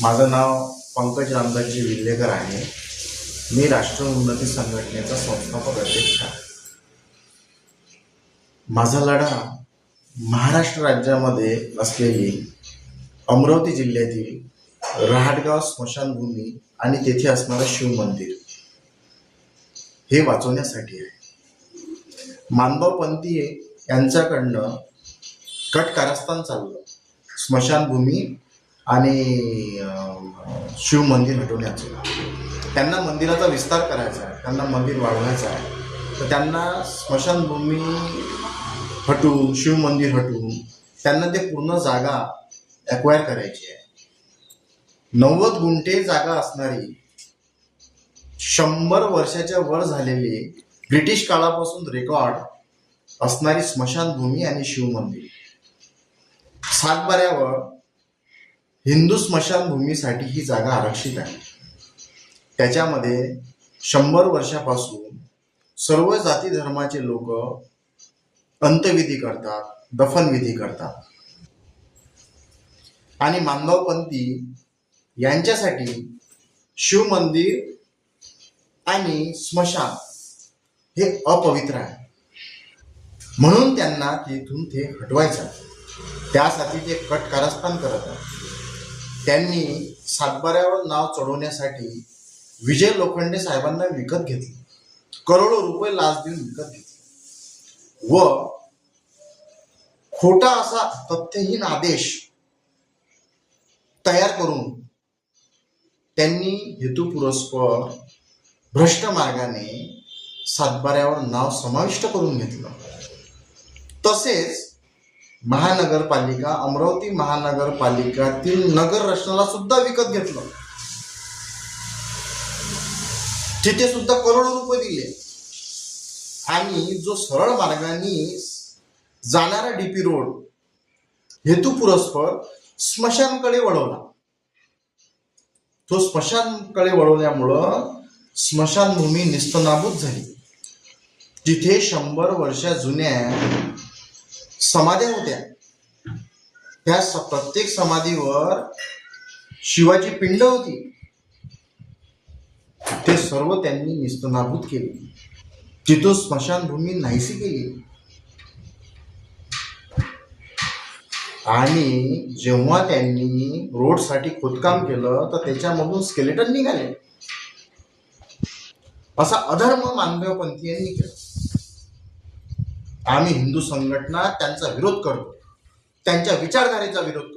माझं नाव पंकज रामदासजी विल्लेकर आहे. मी राष्ट्र उन्नती संघटनेचा संस्थापक अध्यक्ष आहे. माझा लढा महाराष्ट्र राज्यामध्ये असलेली अमरावती जिल्ह्यातील रहाटगाव स्मशानभूमी आणि तेथे असणारं शिव मंदिर हे वाचवण्यासाठी आहे. मानभावपंथी यांच्याकडनं कट कारस्थान चाललं. स्मशानभूमी आणि शिव मंदिर हटवण्याचं. त्यांना मंदिराचा विस्तार करायचा आहे त्यांना मंदिर वाढवायचं आहे. तर त्यांना स्मशानभूमी हटवून शिव मंदिर हटवून त्यांना ते पूर्ण जागा ॲक्वायर करायची आहे. नव्वद गुंठे जागा असणारी शंभर वर्षाच्या वर झालेली ब्रिटिश काळापासून रेकॉर्ड असणारी स्मशानभूमी आणि शिवमंदिर सातबाऱ्यावर हिंदू स्मशानभूमीसाठी ही जागा आरक्षित आहे. त्याच्यामध्ये शंभर वर्षापासून सर्व जाती धर्माचे लोक अंत्यविधी करतात दफनविधी करतात. आणि मानवपंथी यांच्यासाठी शिवमंदिर आणि स्मशान हे अपवित्र आहे. म्हणून त्यांना तिथून ते हटवायचं त्यासाठी ते कट कारस्थान करत आहे त्यांनी सातबाऱ्यावर नाव चढवण्यासाठी विजय लोखंडे साहेबांना विकत घेतले. करोडो रुपये लाच देऊन विकत घेतले. व खोटा असा तथ्यहीन आदेश तयार करून त्यांनी हेतुपुरस्पर भ्रष्ट मार्गाने सातबाऱ्यावर नाव समाविष्ट करून घेतलं. तसेच महानगरपालिका अमरावती महानगरपालिकातील नगर रचनाला सुद्धा विकत घेतलं. तिथे सुद्धा करोडो रुपये दिले. आणि जो सरळ मार्गाने जाणारा डीपी रोड हेतुपुरस्पर स्मशानकडे वळवला. तो स्मशानकडे वळवल्यामुळं स्मशानभूमी निस्तनाभूत झाली. तिथे शंभर वर्षा जुन्या समाध्या होत्या. त्या प्रत्येक समाधीवर शिवाची पिंड होती. ते सर्व त्यांनी निस्तनाभूत केले. तिथून स्मशानभूमी नाहीशी केली. आणि जेव्हा त्यांनी रोडसाठी खोदकाम केलं तर त्याच्यामधून स्केलेटन निघाले. असा अधर्म मानदेवपंथीयांनी केला. आम्ही हिंदू संघटना त्यांचा विरोध करतो. त्यांच्या विचारधारेचा विरोध करतो.